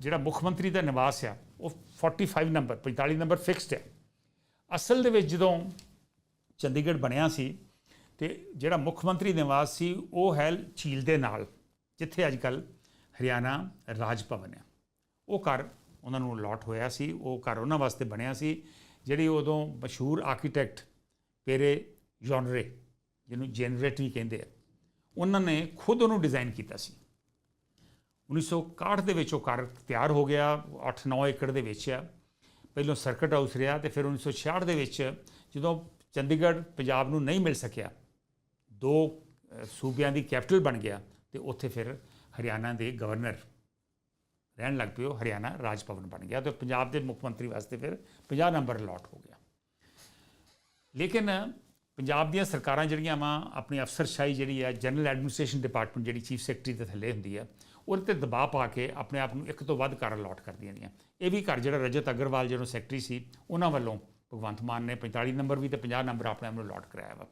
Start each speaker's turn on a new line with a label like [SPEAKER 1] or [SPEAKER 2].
[SPEAKER 1] ਜਿਹੜਾ ਮੁੱਖ ਮੰਤਰੀ ਦਾ ਨਿਵਾਸ ਆ, ਉਹ 45 ਨੰਬਰ 45 ਨੰਬਰ ਫਿਕਸਡ ਹੈ ਅਸਲ ਦੇ ਵਿੱਚ ਜਦੋਂ ਚੰਡੀਗੜ੍ਹ ਬਣਿਆ ਸੀ ਤੇ ਜਿਹੜਾ ਮੁੱਖ ਮੰਤਰੀ ਨਿਵਾਸ ਸੀ, ਉਹ ਹੈ ਝੀਲ ਦੇ ਨਾਲ, ਜਿੱਥੇ ਅੱਜ ਕੱਲ ਹਰਿਆਣਾ ਰਾਜ ਭਵਨ ਹੈ ਉਹ ਘਰ ਉਹਨਾਂ ਨੂੰ ਅਲਾਟ ਹੋਇਆ ਸੀ, ਉਹ ਘਰ ਉਹਨਾਂ ਵਾਸਤੇ ਬਣਿਆ ਸੀ, ਜਿਹੜੀ ਉਦੋਂ ਮਸ਼ਹੂਰ ਆਰਕੀਟੈਕਟ ਪੇਰੇ ਜੌਨਰੇ ਜਿਹਨੂੰ ਜੈਨਰੇਟ ਵੀ ਕਹਿੰਦੇ ਆ, ਉਹਨਾਂ ਨੇ ਖੁਦ ਉਹਨੂੰ ਡਿਜ਼ਾਈਨ ਕੀਤਾ ਸੀ। 1961 ਦੇ ਵਿੱਚ ਉਹ ਘਰ ਤਿਆਰ ਹੋ ਗਿਆ 8-9 ਏਕੜ ਦੇ ਵਿੱਚ ਆ। ਪਹਿਲਾਂ ਸਰਕਟ ਹਾਊਸ ਰਿਹਾ ਤੇ ਫਿਰ 1966 ਦੇ ਵਿੱਚ ਜਦੋਂ ਚੰਡੀਗੜ੍ਹ ਪੰਜਾਬ ਨੂੰ ਨਹੀਂ ਮਿਲ ਸਕਿਆ, ਦੋ ਸੂਬਿਆਂ ਦੀ ਕੈਪੀਟਲ ਬਣ ਗਿਆ ਤੇ ਉੱਥੇ ਫਿਰ ਹਰਿਆਣਾ ਦੇ ਗਵਰਨਰ ਰਹਿਣ ਲੱਗ ਪਿਓ, ਹਰਿਆਣਾ ਰਾਜ ਭਵਨ ਬਣ ਗਿਆ ਤੇ ਪੰਜਾਬ ਦੇ ਮੁੱਖ ਮੰਤਰੀ ਵਾਸਤੇ ਫਿਰ 50 ਨੰਬਰ ਅਲਾਟ ਹੋ ਗਿਆ। ਲੇਕਿਨ ਪੰਜਾਬ ਦੀਆਂ ਸਰਕਾਰਾਂ ਜਿਹੜੀਆਂ ਵਾ, ਆਪਣੀ ਅਫਸਰਸ਼ਾਹੀ ਜਿਹੜੀ ਆ ਜਨਰਲ ਐਡਮਿਨਿਸਟ੍ਰੇਸ਼ਨ ਡਿਪਾਰਟਮੈਂਟ ਜਿਹੜੀ ਚੀਫ ਸੈਕਟਰੀ ਦੇ ਥੱਲੇ ਹੁੰਦੀ ਆ ਉਹਦੇ ਤੇ ਦਬਾਅ ਪਾ ਕੇ ਆਪਣੇ ਆਪ ਨੂੰ ਇੱਕ ਤੋਂ ਵੱਧ ਘਰ ਅਲਾਟ ਕਰਦੀਆਂ ਦੀਆਂ ਇਹ ਵੀ ਘਰ ਜਿਹੜਾ ਰਜਤ ਅਗਰਵਾਲ ਜਦੋਂ ਸੈਕਟਰੀ ਸੀ, ਉਹਨਾਂ ਵੱਲੋਂ ਭਗਵੰਤ ਮਾਨ ਨੇ 45 ਨੰਬਰ ਵੀ ਤੇ 50 ਨੰਬਰ ਆਪਣੇ ਆਪ ਨੂੰ ਅਲਾਟ ਕਰਾਇਆ ਵਾ।